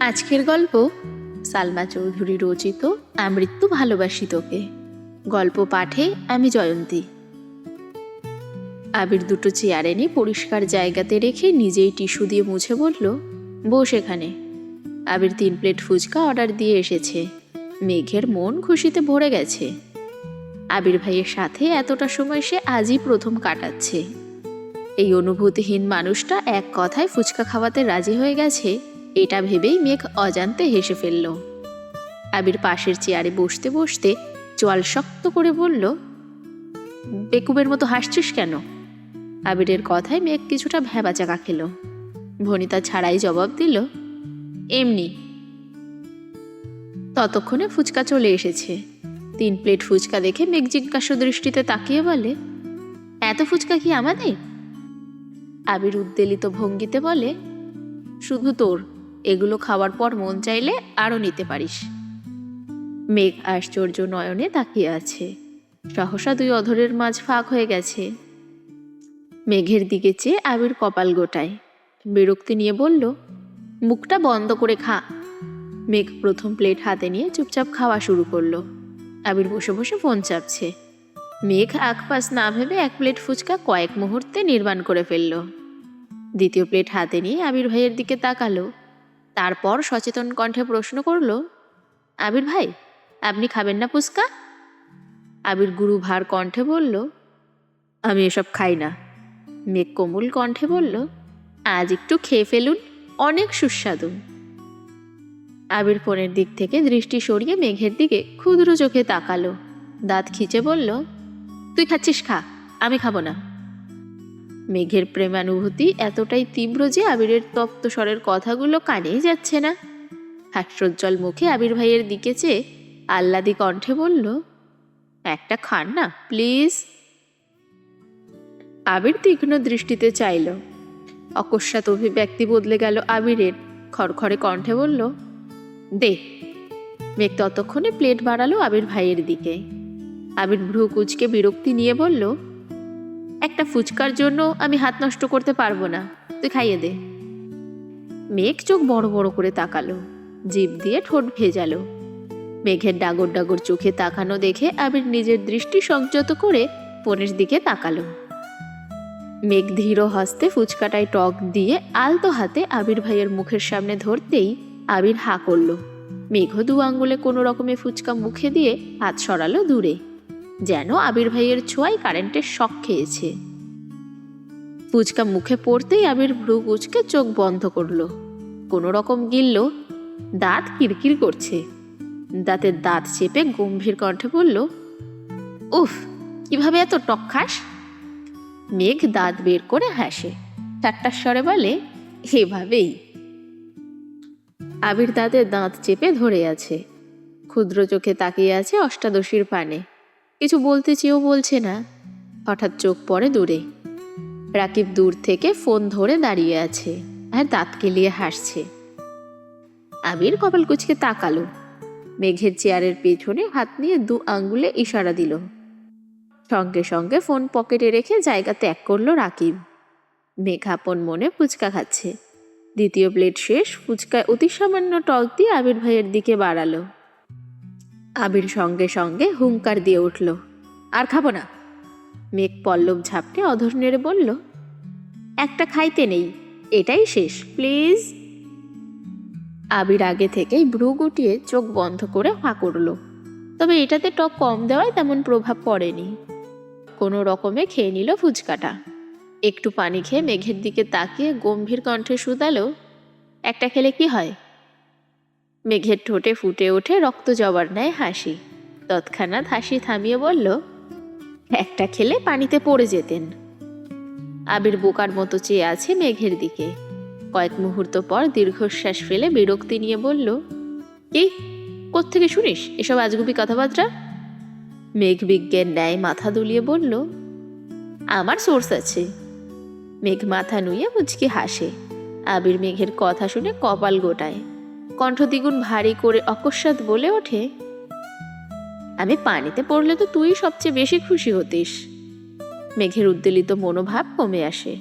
আজকের গল্প সালমা চৌধুরী রচিত আমৃত্যু ভালোবাসি তোকে। গল্প পাঠে আমি জয়ন্তী। আবির দুটো চেয়ার এনে পরিষ্কার জায়গাতে রেখে নিজেই টিস্যু দিয়ে মুছে বলল, বস এখানে। আবির তিন প্লেট ফুচকা অর্ডার দিয়ে এসেছে। মেঘের মন খুশিতে ভরে গেছে। আবির ভাইয়ের সাথে এতটা সময় সে আজই প্রথম কাটাচ্ছে। এই অনুভূতিহীন মানুষটা এক কথায় ফুচকা খাওয়াতে রাজি হয়ে গেছে। এটা ভেবেই মেঘ অজান্তে হেসে ফেলল। আবির পাশের চেয়ারে বসতে বসতে চোয়াল শক্ত করে বলল, বেকুবের মতো হাসছিস কেন? আবিরের কথায় মেঘ কিছুটা ভ্যাবাচাকা খেল। ভনিতা ছাড়াই জবাব দিল, এমনি। ততক্ষণে ফুচকা চলে এসেছে। তিন প্লেট ফুচকা দেখে মেঘ জিজ্ঞাসা দৃষ্টিতে তাকিয়ে বলে, এত ফুচকা কি আমাদের? আবির উদ্বেলিত ভঙ্গিতে বলে, শুধু তোর। এগুলো খাওয়ার পর মন চাইলে আরও নিতে পারিস। মেঘ আশ্চর্য নয়নে তাকিয়ে আছে। সহসা দুই অধরের মাঝ ফাঁক হয়ে গেছে। মেঘের দিকে চেয়ে আবির কপাল গোটায়। বিরক্তি নিয়ে বলল, মুখটা বন্ধ করে খা। মেঘ প্রথম প্লেট হাতে নিয়ে চুপচাপ খাওয়া শুরু করল। আবির বসে বসে ফোন চাপছে। মেঘ আকপাস না ভেবে এক প্লেট ফুচকা কয়েক মুহূর্তে নির্মাণ করে ফেলল। দ্বিতীয় প্লেট হাতে নিয়ে আবির ভাইয়ের দিকে তাকালো। তারপর সচেতন কণ্ঠে প্রশ্ন করল, আবির ভাই, আপনি খাবেন না ফুচকা? আবির গুরু ভার কণ্ঠে বলল, আমি এসব খাই না। মেঘ কোমল কণ্ঠে বলল, আজ একটু খেয়ে ফেলুন, অনেক সুস্বাদু। আবির ফোনের দিক থেকে দৃষ্টি সরিয়ে মেঘের দিকে ক্ষুদ্র চোখে তাকালো। দাঁত খিচে বলল, তুই খাচ্ছিস খা, আমি খাব না। মেঘের প্রেমানুভূতি এতটাই তীব্র যে আবিরের তপ্ত স্বরের কথাগুলো কানেই যাচ্ছে না। হাস্যোজ্জ্বল মুখে আবির ভাইয়ের দিকে চেয়ে আহ্লাদি কণ্ঠে বলল, একটা খান না, প্লিজ। আবির তীক্ষ্ণ দৃষ্টিতে চাইল। অকস্মাৎ অভিব্যক্তি বদলে গেল আবিরের। খড়খড়ে কণ্ঠে বলল, দে। মেঘ ততক্ষণে প্লেট বাড়ালো আবির ভাইয়ের দিকে। আবির ভ্রু কুচকে বিরক্তি নিয়ে বলল একটা ফুচকার জন্য আমি হাত নষ্ট করতে পারব না। তুই খাইয়ে দে। মেঘ চোখ বড় বড় করে তাকালো। জিভ দিয়ে ঠোঁট ভেজালো। মেঘের ডাগর ডাগর চোখে তাকানো দেখে আবির নিজের দৃষ্টি সংযত করে ফোনের দিকে তাকালো। মেঘ ধীর হস্তে ফুচকাটায় টক দিয়ে আলতো হাতে আবির ভাইয়ের মুখের সামনে ধরতেই আবির হা করল। মেঘ দু আঙ্গুলে কোনো রকমে ফুচকা মুখে দিয়ে হাত সরালো দূরে। যেন আবির ভাইয়ের ছোঁয়ায় কারেন্টের শখ খেয়েছে। ফুচকা মুখে পড়তেই আবির ভ্রু কুচকে চোখ বন্ধ করল। কোনো রকম গিলল, দাঁত কিরকির করছে। দাঁতের দাঁত চেপে গম্ভীর কণ্ঠে বলল, উফ, কীভাবে এত টক খাস মেঘ দাঁত বের করে হাসে। ঠাট্টার স্বরে বলে, এভাবেই। আবির দাঁতের দাঁত চেপে ধরে আছে। ক্ষুদ্র চোখে তাকিয়ে আছে অষ্টাদশীর পানে। কিছু বলতে চেয়েও বলছে না। হঠাৎ চোখ পড়ে দূরে। রাকিব দূর থেকে ফোন ধরে দাঁড়িয়ে আছে আর দাঁত কেলিয়ে হাসছে। আবির কপাল কুচকে তাকালো। মেঘের চেয়ারের পেছনে হাত নিয়ে দু আঙ্গুলে ইশারা দিল। সঙ্গে সঙ্গে ফোন পকেটে রেখে জায়গা ত্যাগ করল রাকিব। মেঘ আপন মনে ফুচকা খাচ্ছে। দ্বিতীয় প্লেট শেষ, ফুচকায় অতি সামান্য টক দিয়ে আবির ভাইয়ের দিকে বাড়ালো। আবির সঙ্গে সঙ্গে হুঙ্কার দিয়ে উঠল, আর খাব না। মেঘ পল্লব ঝাপটে অধর নেড়ে বলল, একটা খাইতে নেই, এটাই শেষ, প্লিজ। আবির আগে থেকেই ভ্রু গুটিয়ে চোখ বন্ধ করে হাঁ করল, তবে এটাতে টক কম দেওয়ায় তেমন প্রভাব পড়েনি। কোনো রকমে খেয়ে নিল ফুচকাটা। একটু পানি খেয়ে মেঘের দিকে তাকিয়ে গম্ভীর কণ্ঠে শুধালো, একটা খেলে কি হয়? মেঘের ঠোঁটে ফুটে ওঠে রক্ত জবার নেয় হাসি। তৎক্ষণাৎ হাসি থামিয়ে বলল, একটা খেলে পানিতে পড়ে যেতেন। আবির বোকার মতো চেয়ে আছে মেঘের দিকে। কয়েক মুহূর্ত পর দীর্ঘশ্বাস ফেলে বিরক্তি নিয়ে বলল, কি? কোত্থেকে শুনিস এসব আজগুবি কথাবার্তা? মেঘ বিজ্ঞান ন্যায় মাথা দুলিয়ে বলল, আমার সোর্স আছে। মেঘ মাথা নুয়ে মুচকি হাসে। আবির মেঘের কথা শুনে কপাল গোটায়। কণ্ঠ দ্বিগুণ ভারী করে অকস্মাৎ বলে ওঠে, আমি পানিতে পড়লে তো তুই সবচেয়ে বেশি খুশি হতিস। মেঘের উদ্বেলিত মনোভাব কমে আসে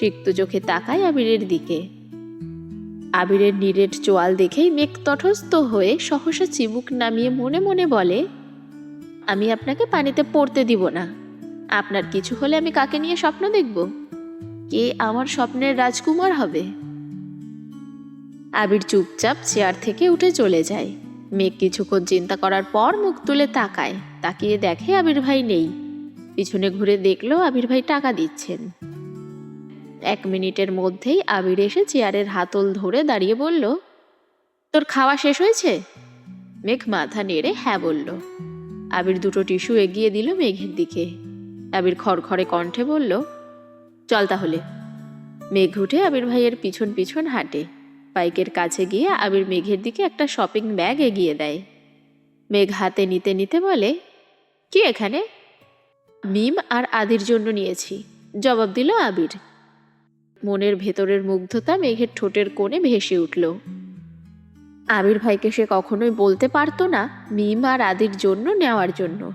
সিক্ত চোখে তাকায় আবিরের দিকে। আবিরের নিরেট চোয়াল দেখেই মেঘ তটস্থ হয়ে সহসা চিবুক নামিয়ে মনে মনে বলে, আমি আপনাকে পানিতে পড়তে দিব না। আপনার কিছু হলে আমি কাকে নিয়ে স্বপ্ন দেখব? কে আমার স্বপ্নের রাজকুমার হবে? আবির চুপচাপ চেয়ার থেকে উঠে চলে যায়। মেঘ কিছুক্ষণ চিন্তা করার পর মুখ তুলে তাকায়। তাকিয়ে দেখে আবির ভাই নেই। পিছনে ঘুরে দেখল আবির ভাই টাকা দিচ্ছেন। এক মিনিটের মধ্যেই আবির এসে চেয়ারের হাতল ধরে দাঁড়িয়ে বলল, তোর খাওয়া শেষ হয়েছে? মেঘ মাথা নেড়ে হ্যাঁ বলল। আবির দুটো টিস্যু এগিয়ে দিল মেঘের দিকে। আবির খড়খড়ে কণ্ঠে বলল, চল তাহলে। মেঘ উঠে আবির ভাইয়ের পিছন পিছন হাঁটে। বাইকের কাছে গিয়ে আবির মেঘের দিকে একটা শপিং ব্যাগ এগিয়ে দেয়। মেঘ হাতে নিতে নিতে বলে, কি এখানে? মিম আর আদির জন্য নিয়েছি। জবাব দিল আবির। মনের ভেতরের মুগ্ধতা মেঘের ঠোঁটের কোণে ভেসে উঠল। আবির ভাইকে সে কখনোই বলতে পারতো না মিম আর আদির জন্য নেওয়ার জন্য।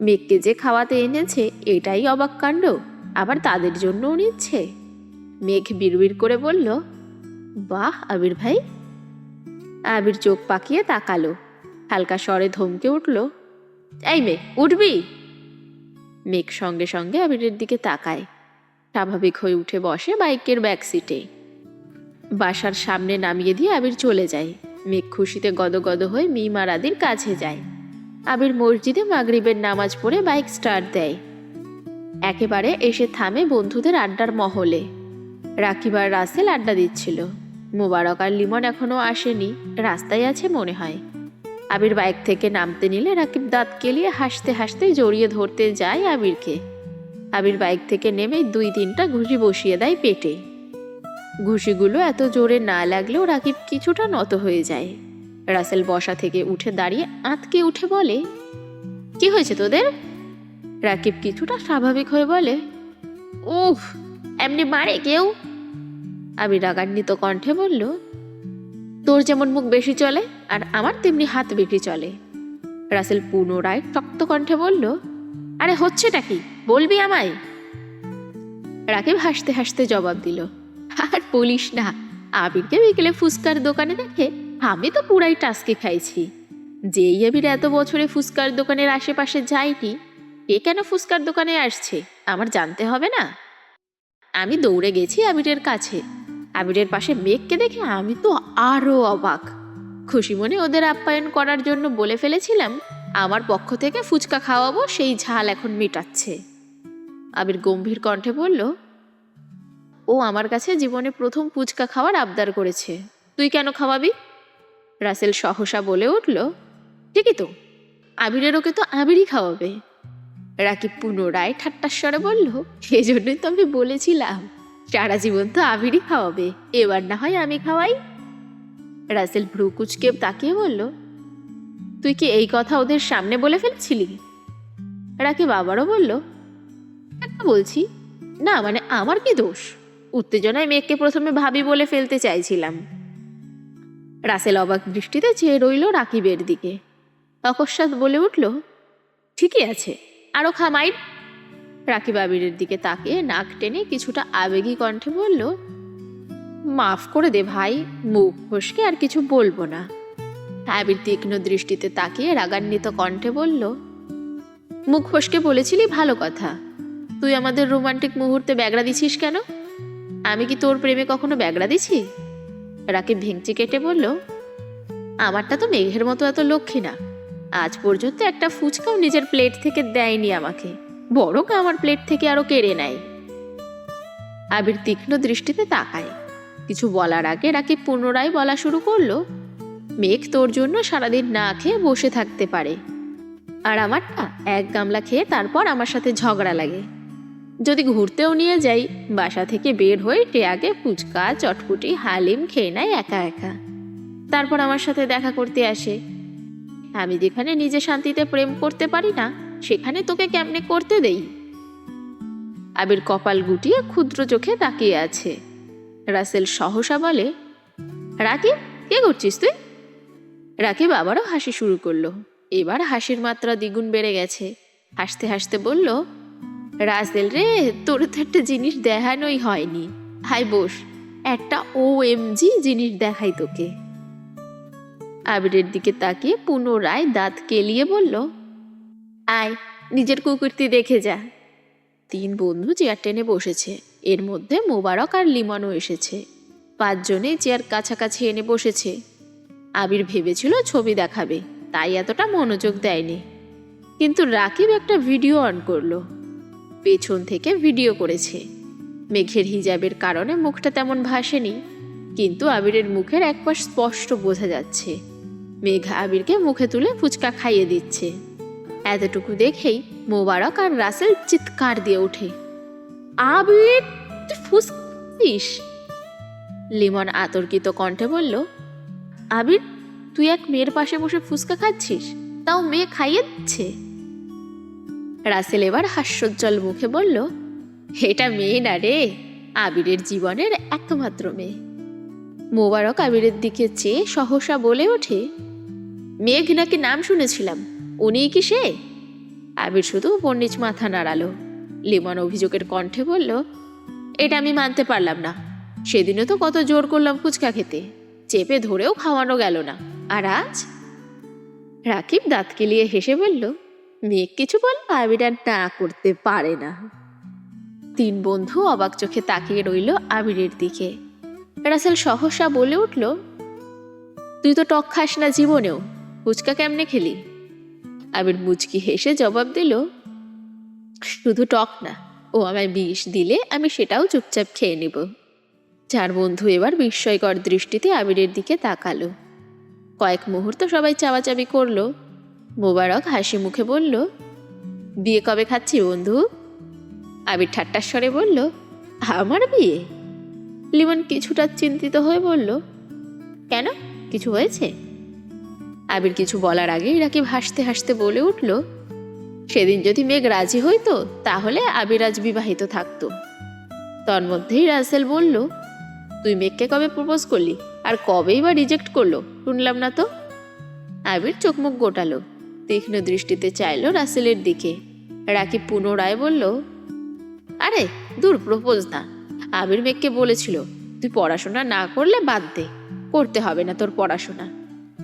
মেঘকে যে খাওয়াতে এনেছে, এটাই অবাক কাণ্ড। আবার তাদের জন্যও নিচ্ছে। মেঘ বিড়বিড় করে বলল বাহ, আবির ভাই। আবির চোখ পাকিয়ে তাকালো। হালকা স্বরে ধমকে উঠল, এই মেঘ উঠবি? মেঘ সঙ্গে সঙ্গে আবিরের দিকে তাকায়। স্বাভাবিক হয়ে উঠে বসে বাইকের ব্যাক সিটে বাসার সামনে নামিয়ে দিয়ে আবির চলে যায়। মেঘ খুশিতে গদগদ হয়ে মিম আর আদির কাছে যায়। আবির মসজিদে মাগরিবের নামাজ পড়ে বাইক স্টার্ট দেয়। একেবারে এসে থামে বন্ধুদের আড্ডার মহলে। রাকিব আর রাসেল আড্ডা দিচ্ছিল। মোবারক আর লিমন এখনও আসেনি, রাস্তায় আছে মনে হয়। আবির বাইক থেকে নামতে নিলে রাকিব দাঁত কেলিয়ে হাসতে হাসতে জড়িয়ে ধরতে যায় আবিরকে। আবির বাইক থেকে নেমে দুই তিনটা ঘুষি বসিয়ে দেয় পেটে। ঘুষিগুলো এত জোরে না লাগলেও রাকিব কিছুটা নত হয়ে যায়। রাসেল বসা থেকে উঠে দাঁড়িয়ে আঁতকে উঠে বলে, কি হয়েছে তোদের? রাকিব কিছুটা স্বাভাবিক হয়ে বলে, উফ, এমনি মারে কেউ? আমি রাগান্বিত কণ্ঠে বলল, তোর যেমন মুখ বেশি চলে, আর আমার তেমনি হাত বেশি চলে। রাসেল পুনরায় শক্ত কণ্ঠে বলল, আরে হচ্ছেটা কি? বলবি আমায়? রাকিব হাসতে হাসতে জবাব দিল, আর বলিস না, আবিরকে বিকেলে ফুচকার দোকানে দেখে আমি তো পুরাই টাস্কে খাইছি। যেই আবির এত বছরে ফুচকার দোকানের আশেপাশে যায়নি এ কেন ফুচকার দোকানে আসছে? আমার জানতে হবে না? আমি দৌড়ে গেছি আবিরের কাছে। আবিরের পাশে মেঘকে দেখে আমি তো আরও অবাক। খুশি মনে ওদের আপ্যায়ন করার জন্য বলে ফেলেছিলাম, আমার পক্ষ থেকে ফুচকা খাওয়াবো, সেই ঝাল এখন মেটাচ্ছে। আবির গম্ভীর কণ্ঠে বলল, ও আমার কাছে জীবনে প্রথম ফুচকা খাওয়ার আবদার করেছে। তুই কেন খাওয়াবি? রাসেল সহসা বলে উঠল, ঠিকই তো, আবিরের ওকে তো আবিরই খাওয়াবে। রাকিব পুনরায় ঠাট্টার স্বরে বলল সেজন্যই তো আমি বলেছিলাম। সারা জীবন তো আবিরই খাওয়াবে, এবার না হয় আমি খাওয়াই। রাসেল ভ্রু কুচকে তাকিয়ে বলল, তুই কি এই কথা ওদের সামনে বলে ফেলছিলি? রাকিব বাবারও বলল, একটা বলছি, না মানে আমার কি দোষ? উত্তেজনায় মেয়েকে প্রথমে ভাবি বলে ফেলতে চাইছিলাম। রাসেল অবাক দৃষ্টিতে চেয়ে রইল রাকিবের দিকে। অকস্মাৎ বলে উঠল, ঠিকই আছে আরও খামাই। রাকিব আবিরের দিকে তাকিয়ে নাক টেনে কিছুটা আবেগী কণ্ঠে বলল, মাফ করে দে ভাই, মুখ ফসকে আর কিছু বলব না। আবির তীক্ষ্ণ দৃষ্টিতে তাকিয়ে রাগান্বিত কণ্ঠে বলল, মুখ ফসকে বলেছিলি ভালো কথা। তুই আমাদের রোমান্টিক মুহূর্তে ব্যাগড়া দিছিস কেন? আমি কি তোর প্রেমে কখনো ব্যাগড়া দিছি? রাকিব ভেঙচি কেটে বলল, আমারটা তো মেঘের মতো এত লক্ষ্মী না। আজ পর্যন্ত একটা ফুচকাও নিজের প্লেট থেকে দেয়নি আমাকে। বরং আমার প্লেট থেকে আরও কেড়ে নেয়। আবির তীক্ষ্ণ দৃষ্টিতে তাকায়। কিছু বলার আগে রাকিব পুনরায় বলা শুরু করল, মেঘ তোর জন্য সারাদিন না খেয়ে বসে থাকতে পারে। আর আমারটা এক গামলা খেয়ে তারপর আমার সাথে ঝগড়া লাগে। যদি ঘুরতেও নিয়ে যাই, বাসা থেকে বের হয়ে টেয়াকে ফুচকা, চটপুটি, হালিম খেয়ে নেয় একা একা। তারপর আমার সাথে দেখা করতে আসে। আমি যেখানে নিজে শান্তিতে প্রেম করতে পারি না সেখানে তোকে কেমনে করতে দেই? আবির কপাল গুটিয়ে ক্ষুদ্র চোখে তাকিয়ে আছে। রাসেল সহসা বলে, রাকিব, কে করছিস তুই? রাকিব আবারও হাসি শুরু করল। এবার হাসির মাত্রা দ্বিগুণ বেড়ে গেছে। হাসতে হাসতে বলল, রাসেল রে, তোর তো একটা জিনিস দেখানোই হয়নি। হাই বস, একটা ও এমজি জিনিস দেখাই তোকে। আবিরের দিকে তাকিয়ে পুনরায় দাঁত কেলিয়ে বলল আয়, নিজের কুকুরটি দেখে যা। তিন বন্ধু চেয়ার টেনে বসেছে। এর মধ্যে মোবারক আর লিমনও এসেছে। পাঁচজনে চেয়ার কাছাকাছি এনে বসেছে। আবির ভেবেছিল ছবি দেখাবে, তাই এতটা মনোযোগ দেয়নি। কিন্তু রাকিব একটা ভিডিও অন করল। পেছন থেকে ভিডিও করেছে। মেঘের হিজাবের কারণে মুখটা তেমন ভাসেনি, কিন্তু আবিরের মুখের এক পাশ স্পষ্ট বোঝা যাচ্ছে। মেঘ আবিরকে মুখে তুলে ফুচকা খাইয়ে দিচ্ছে। এতটুকু দেখেই মোবারক আর রাসেল চিৎকার দিয়ে ওঠে। তুই ফুসকিস? লিমন আতর্কিত কণ্ঠে বলল, আবির, তুই এক মেয়ের পাশে বসে ফুসকা খাচ্ছিস? তাও মেয়ে খাইয়ে দিচ্ছে রাসেল এবার হাস্যোজ্জ্বল মুখে বলল, এটা মেয়ে না রে, আবিরের জীবনের একমাত্র মেয়ে। মোবারক আবিরের দিকে চেয়ে সহসা বলে ওঠে, মেঘ নাকি নাম শুনেছিলাম উনিই কি সে? আবির শুধু পণ্ডিত মাথা নাড়ালো। লিমন অভিযোগের কণ্ঠে বলল, এটা আমি মানতে পারলাম না। সেদিনও তো কত জোর করলাম ফুচকা খেতে। চেপে ধরেও খাওয়ানো গেল না। আর আজ? রাকিব দাঁত কেলিয়ে হেসে বলল মেয়ে কিছু বল, আবির না করতে পারে না। তিন বন্ধু অবাক চোখে তাকিয়ে রইল আবিরের দিকে। রাসেল সহসা বলে উঠল, তুই তো টক খাস না জীবনেও। ফুচকা কেমনে খেলি? আবির মুচকি হেসে জবাব দিল, শুধু টক না, ও আমায় বিষ দিলে আমি সেটাও চুপচাপ খেয়ে নেব। চার বন্ধু এবার বিস্ময়কর দৃষ্টিতে আবিরের দিকে তাকালো। কয়েক মুহূর্ত সবাই চাওয়াচাবি করল। মোবারক হাসি মুখে বলল, বিয়ে কবে খাচ্ছি বন্ধু? আবির ঠাট্টার স্বরে বলল, আমার বিয়ে? লিমন কিছুটা চিন্তিত হয়ে বলল, কেন? কিছু হয়েছে? আবির কিছু বলার আগেই রাকিব হাসতে হাসতে বলে উঠল, সেদিন যদি মেঘ রাজি হইতো, তাহলে আবির আজ বিবাহিত থাকতো। তন্মধ্যেই রাসেল বলল, তুই মেঘকে কবে প্রপোজ করলি? আর কবেই বা রিজেক্ট করল? শুনলাম না তো? আবির চোখ মুখ গোটালো, তীক্ষ্ণ দৃষ্টিতে চাইল রাসেলের দিকে। রাকিব পুনরায় বলল, আরে, দূর, প্রপোজ না। আবির মেঘকে বলেছিল, তুই পড়াশোনা না করলে বাদ দে। করতে হবে না তোর পড়াশোনা।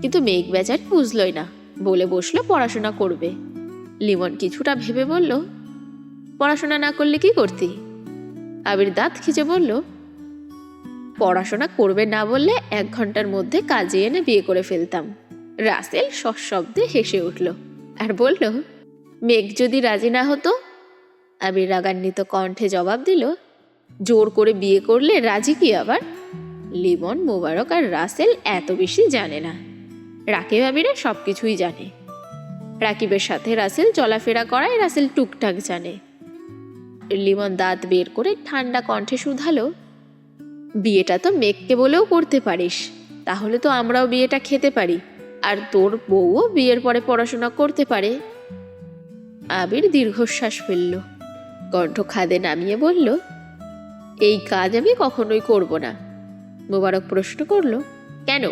কিন্তু মেঘ বেচার বুঝলই না। বলে বসল, পড়াশোনা করবে। লিমন কিছুটা ভেবে বলল, পড়াশোনা না করলে কি করতি? আবির দাঁত খিচে বলল, পড়াশোনা করবে না বললে এক ঘণ্টার মধ্যে কাজে এনে বিয়ে করে ফেলতাম। রাসেল সশব্দে হেসে উঠল আর বলল, মেঘ যদি রাজি না হতো? আবির রাগান্বিত কণ্ঠে জবাব দিল, জোর করে বিয়ে করলে রাজি কি আবার? লিমন, মোবারক আর রাসেল এত বেশি জানে না। রাকিব আবিরা সব কিছুই জানে। রাকিবের সাথে রাসেল চলাফেরা করায় রাসেল টুকটাক জানে। লিমন দাঁত বের করে ঠান্ডা কণ্ঠে শুধালো, বিয়েটা তো মেঘকে বলেও করতে পারিস, তাহলে তো আমরাও বিয়েটা খেতে পারি, আর তোর বউও বিয়ের পরে পড়াশোনা করতে পারে। আবির দীর্ঘশ্বাস ফেলল, কণ্ঠ খাদে নামিয়ে বলল, এই কাজ আমি কখনোই করব না। মোবারক প্রশ্ন করল, কেন?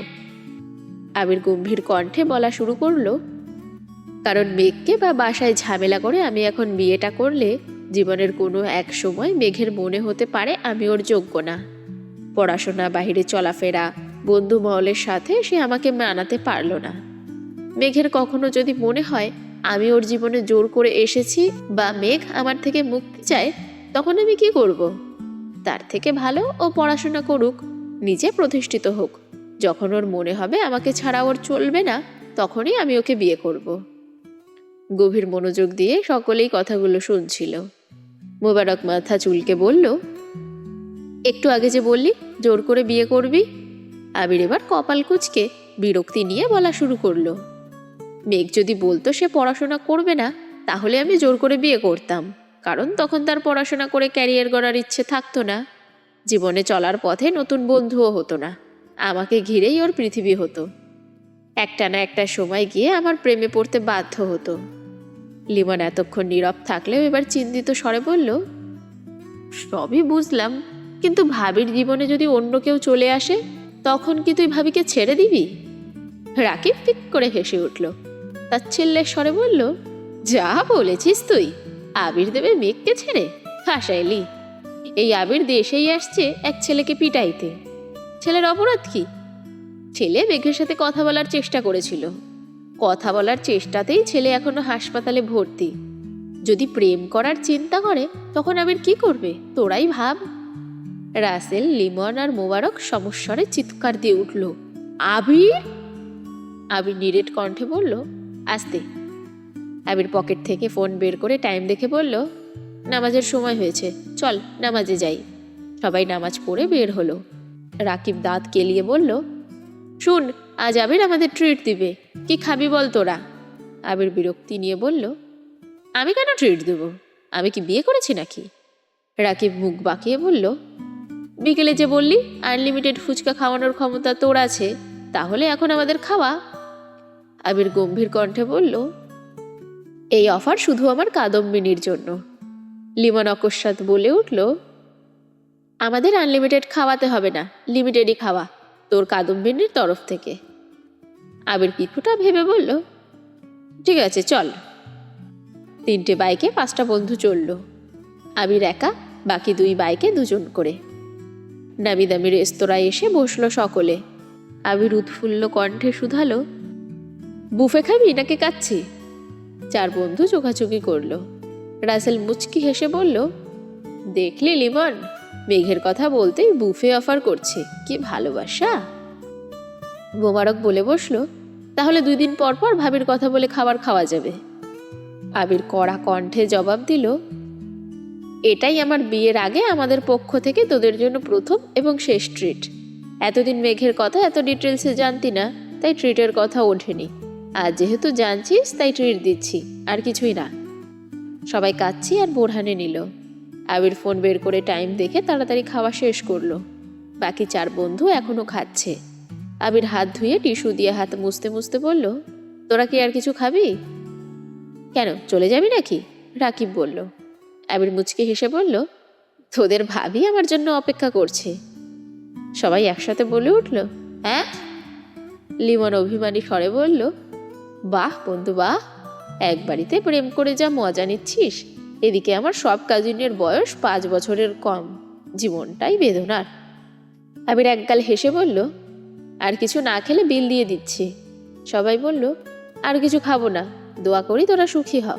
আবির গম্ভীর কণ্ঠে বলা শুরু করল, কারণ মেঘকে বা বাসায় ঝামেলা করে আমি এখন বিয়েটা করলে জীবনের কোনো এক সময় মেঘের মনে হতে পারে আমি ওর যোগ্য না। পড়াশোনা, বাহিরে চলাফেরা, বন্ধু মহলের সাথে সে আমাকে মানাতে পারল না। মেঘের কখনো যদি মনে হয় আমি ওর জীবনে জোর করে এসেছি বা মেঘ আমার থেকে মুক্তি চায়, তখন আমি কি করব। তার থেকে ভালো ও পড়াশোনা করুক, নিজে প্রতিষ্ঠিত হোক। যখন ওর মনে হবে আমাকে ছাড়া ওর চলবে না, তখনই আমি ওকে বিয়ে করব। গভীর মনোযোগ দিয়ে সকলেই কথাগুলো শুনছিল। মোবারক মাথা চুলকে বলল, একটু আগে যে বললি, জোর করে বিয়ে করবি? আবির এবার কপাল কুচকে বিরক্তি নিয়ে বলা শুরু করল, মেঘ যদি বলতো সে পড়াশোনা করবে না, তাহলে আমি জোর করে বিয়ে করতাম, কারণ তখন তার পড়াশোনা করে ক্যারিয়ার গড়ার ইচ্ছে থাকতো না। জীবনে চলার পথে নতুন বন্ধুও হতো না। আমাকে ঘিরেই ওর পৃথিবী হতো। একটা না একটা সময় গিয়ে আমার প্রেমে পড়তে বাধ্য হতো। লিমন এতক্ষণ নীরব থাকলেও এবার চিন্তিত স্বরে বলল, সবই বুঝলাম, কিন্তু ভাবির জীবনে যদি অন্য কেউ চলে আসে, তখন কি তুই ভাবিকে ছেড়ে দিবি? রাকিব পিক করে হেসে উঠল। তার ছেল্লের স্বরে বলল, যা বলেছিস তুই, আবির দেবে মেঘকে ছেড়ে, হাসাইলি। এই আবির দেশেই আসছে এক ছেলেকে পিটাইতে। ছেলের অপরাধ কি? ছেলে মেঘের সাথে কথা বলার চেষ্টা করেছিল। কথা বলার চেষ্টাতেই ছেলে এখনও হাসপাতালে ভর্তি। যদি প্রেম করার চিন্তা করে, তখন আবির কি করবে? তোরাই ভাব। রাসেল, লিমন আর মোবারক সমস্বরে চিৎকার দিয়ে উঠল, আবির? আবির নিরেট কণ্ঠে বলল, আসতে। আবির পকেট থেকে ফোন বের করে টাইম দেখে বলল, নামাজের সময় হয়েছে। চল, নামাজে যাই। সবাই নামাজ পড়ে বের হলো। রাকিব দাঁত কেলিয়ে বলল, শুন, আজ আবির আমাদের ট্রিট দিবে। কি খাবি বল তোরা? আবির বিরক্তি নিয়ে বলল, আমি কেন ট্রিট দেব? আমি কি বিয়ে করেছি নাকি? রাকিব মুখ বাঁকিয়ে বলল, বিকেলে যে বললি আনলিমিটেড ফুচকা খাওয়ানোর ক্ষমতা তোর আছে, তাহলে এখন আমাদের খাওয়া। আবির গম্ভীর কণ্ঠে বলল, এই অফার শুধু আমার কাদম্বিনীর জন্য। লিমন অকস্মাৎ বলে উঠল আমাদের আনলিমিটেড খাওয়াতে হবে না। লিমিটেডই খাওয়া, তোর কাদম্বিনীর তরফ থেকে। আবির কিছুটা ভেবে বলল, ঠিক আছে, চল। তিনটে বাইকে পাঁচটা বন্ধু চলল। আবির একা, বাকি দুই বাইকে দুজন করে। নামি দামি রেস্তোরাঁয় এসে বসল সকলে। আবির উৎফুল্ল কণ্ঠে শুধালো, বুফে খাবি নাকি কাচ্ছি? চার বন্ধু চোখাচুকি করল। রাসেল মুচকি হেসে বলল, দেখলি, লিমন? মেঘের কথা বলতেই বুফে অফার করছে। কি ভালোবাসা। মোবারক বলে বসল, তাহলে দুই দিন পর পর ভাবির কথা বলে খাবার খাওয়া যাবে। আবির কড়া কণ্ঠে জবাব দিল, এটাই আমার বিয়ের আগে আমাদের পক্ষ থেকে তোদের জন্য প্রথম এবং শেষ ট্রিট এতদিন মেঘের কথা এত ডিটেলসে জানতি না, তাই ট্রিটের কথা ওঠেনি। আর যেহেতু জানছিস, তাই ট্রিট দিচ্ছি, আর কিছুই না। সবাই কাচ্ছি আর বোরহানে নিল। আবির ফোন বের করে টাইম দেখে তাড়াতাড়ি খাওয়া শেষ করল। বাকি চার বন্ধু এখনও খাচ্ছে। আবির হাত ধুয়ে টিস্যু দিয়ে হাত মুছতে মুছতে বলল, তোরা কি আর কিছু খাবি? কেন, চলে যাবি নাকি? রাকিব বলল। আবির মুচকে হেসে বলল, তোদের ভাবি আমার জন্য অপেক্ষা করছে। সবাই একসাথে বলে উঠল হ্যাঁ? লিমন অভিমানী স্বরে বলল, বাহ বন্ধু বাহ, এক বাড়িতে প্রেম করে যা মজা নিচ্ছিস এদিকে আমার সব কাজিনের বয়স পাঁচ বছরের কম। জীবনটাই বেদনার। আবির একগাল হেসে বলল, আর কিছু না খেলে বিল দিয়ে দিচ্ছি। সবাই বলল, আর কিছু খাব না, দোয়া করি তোরা সুখী হও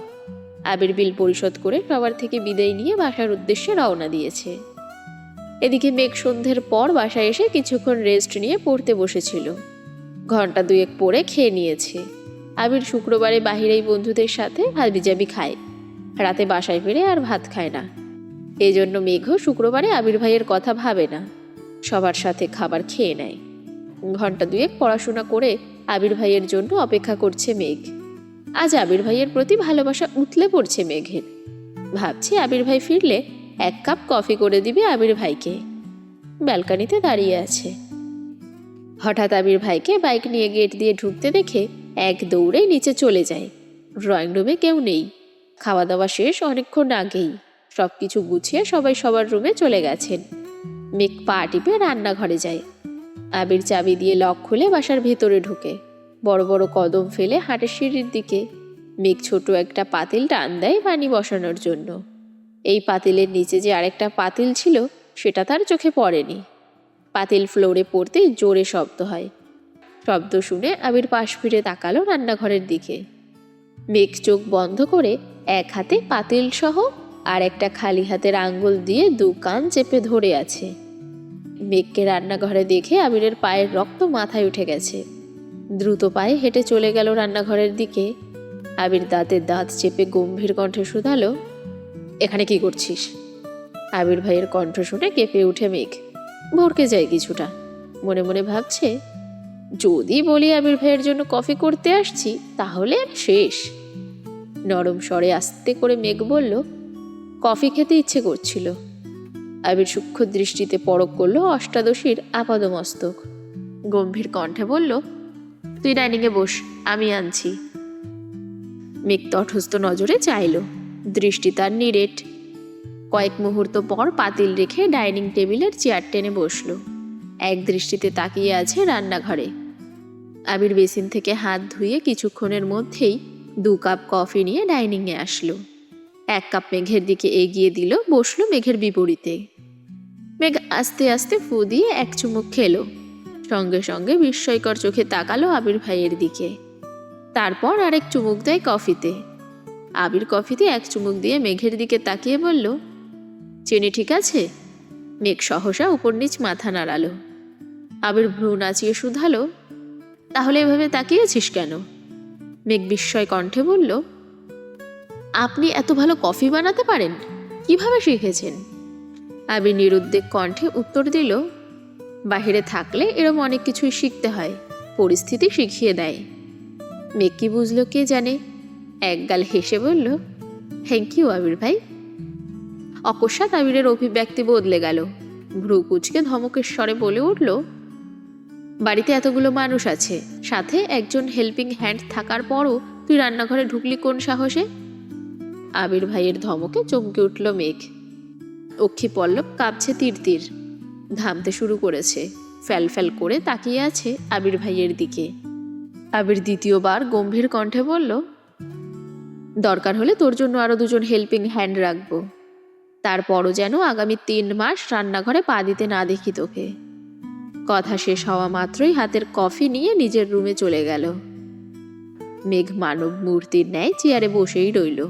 আবির বিল পরিশোধ করে সবার থেকে বিদায় নিয়ে বাসার উদ্দেশ্যে রওনা দিয়েছে। এদিকে মেঘ সন্ধ্যের পর বাসায় এসে কিছুক্ষণ রেস্ট নিয়ে পড়তে বসেছিল। ঘণ্টা দুয়েক পরে খেয়ে নিয়েছে। আবির শুক্রবারে বাহিরেই বন্ধুদের সাথে হাবিজাবি খায়। রাতে বাসায় ফিরে আর ভাত খায় না। এই জন্য মেঘও শুক্রবারে আবির ভাইয়ের কথা ভাবে না। সবার সাথে খাবার খেয়ে নেয়। ঘণ্টা দুয়েক পড়াশোনা করে আবির ভাইয়ের জন্য অপেক্ষা করছে মেঘ। আজ আবির ভাইয়ের প্রতি ভালোবাসা উতলে পড়ছে মেঘের। ভাবছে আবির ভাই ফিরলে এক কাপ কফি করে দিবে আবির ভাইকে। ব্যালকানিতে দাঁড়িয়ে আছে। হঠাৎ আবির ভাইকে বাইক নিয়ে গেট দিয়ে ঢুকতে দেখে এক দৌড়ে নিচে চলে যায়। ড্রয়িং রুমে কেউ নেই। খাওয়া দাওয়া শেষ অনেকক্ষণ আগেই। সব কিছু গুছিয়ে সবাই সবার রুমে চলে গেছেন। মেঘ পা টিপে রান্নাঘরে যায়। আবির চাবি দিয়ে লক খুলে বাসার ভেতরে ঢুকে। বড় বড় কদম ফেলে হাটের সিঁড়ির দিকে। মেঘ ছোট একটা পাতিল টান দেয় পানি বসানোর জন্য। এই পাতিলের নিচে যে আরেকটা পাতিল ছিল, সেটা তার চোখে পড়েনি। পাতিল ফ্লোরে পড়তে জোরে শব্দ হয়। শব্দ শুনে আবির পাশ ফিরে তাকালো রান্নাঘরের দিকে। মেঘ চোখ বন্ধ করে এক হাতে পাতিল সহ আর একটা খালি হাতের আঙ্গুল দিয়ে দু কান চেপে ধরে আছে। মেঘকে রান্নাঘরে দেখে আবিরের পায়ের রক্ত মাথায় উঠে গেছে। দ্রুত পায়ে হেঁটে চলে গেল রান্নাঘরের দিকে। আবির দাঁতের দাঁত চেপে গম্ভীর কণ্ঠে শুধালো, এখানে কি করছিস? আবির ভাইয়ের কণ্ঠ শুনে কেঁপে উঠে মেঘ, ভরকে যায় কিছুটা। মনে মনে ভাবছে, যদি বলি আবির ভাইয়ের জন্য কফি করতে আসছি, তাহলে শেষ। নরম স্বরে আস্তে করে মেঘ বলল, কফি খেতে ইচ্ছে করছিল। আবির সূক্ষ্ম দৃষ্টিতে পরক করল অষ্টাদশীর আপাদমস্তক। গম্ভীর কণ্ঠে বলল, তুই ডাইনিংয়ে বস, আমি আনছি। মেঘ তটস্থ নজরে চাইল। দৃষ্টি তার নিরেট। কয়েক মুহূর্ত পর পাতিল রেখে ডাইনিং টেবিলের চেয়ার টেনে বসল। এক দৃষ্টিতে তাকিয়ে আছে রান্নাঘরে। আবির বেসিন থেকে হাত ধুয়ে কিছুক্ষণের মধ্যেই দু কাপ কফি নিয়ে ডাইনিংয়ে আসলো। এক কাপ মেঘের দিকে এগিয়ে দিল, বসল মেঘের বিপরীতে। মেঘ আস্তে আস্তে ফু দিয়ে এক চুমুক খেলো। সঙ্গে সঙ্গে বিস্ময়কর চোখে তাকালো আবির ভাইয়ের দিকে। তারপর আরেক চুমুক দেয় কফিতে। আবির কফিতে এক চুমুক দিয়ে মেঘের দিকে তাকিয়ে বলল, চিনি ঠিক আছে? মেঘ সহসা উপর নিচ মাথা নাড়ালো। আবির ভ্রু নাচিয়ে শুধালো, তাহলে এভাবে তাকিয়েছিস কেন? মেঘ বিস্ময় কণ্ঠে বলল, আপনি এত ভালো কফি বানাতে পারেন? কীভাবে শিখেছেন? আমি নিরুদ্বেগ কণ্ঠে উত্তর দিল, বাহিরে থাকলে এরম অনেক কিছুই শিখতে হয়, পরিস্থিতি শিখিয়ে দেয়। মেঘ কি বুঝলো কে জানে? একগাল হেসে বলল, থ্যাংক ইউ আবির ভাই। অকস্মাৎ আবিরের অভিব্যক্তি বদলে গেল। ভ্রু কুচকে ধমকের স্বরে বলে উঠল বাড়িতে এতগুলো মানুষ আছে। সাথে একজন হেল্পিং হ্যান্ড থাকার পরও তুই রান্নাঘরে ঢুকলি কোন সাহসে? আবির ভাইয়ের ধমকে চমকে উঠল মেঘ। অক্ষি পল্লব কাঁপছে তীর তীর ঘামতে শুরু করেছে। ফ্যাল ফ্যাল করে তাকিয়ে আছে আবির ভাইয়ের দিকে। আবির দ্বিতীয়বার গম্ভীর কণ্ঠে বলল, দরকার হলে তোর জন্য আরও দুজন হেল্পিং হ্যান্ড রাখব। তারপরও যেন আগামী তিন মাস রান্নাঘরে পা দিতে না দেখি তোকে। কথা শেষ হওয়া মাত্রই হাতের কফি নিয়ে নিজের রুমে চলে গেল। মেঘ মানব মূর্তির ন্যায় চেয়ারে বসেই রইল।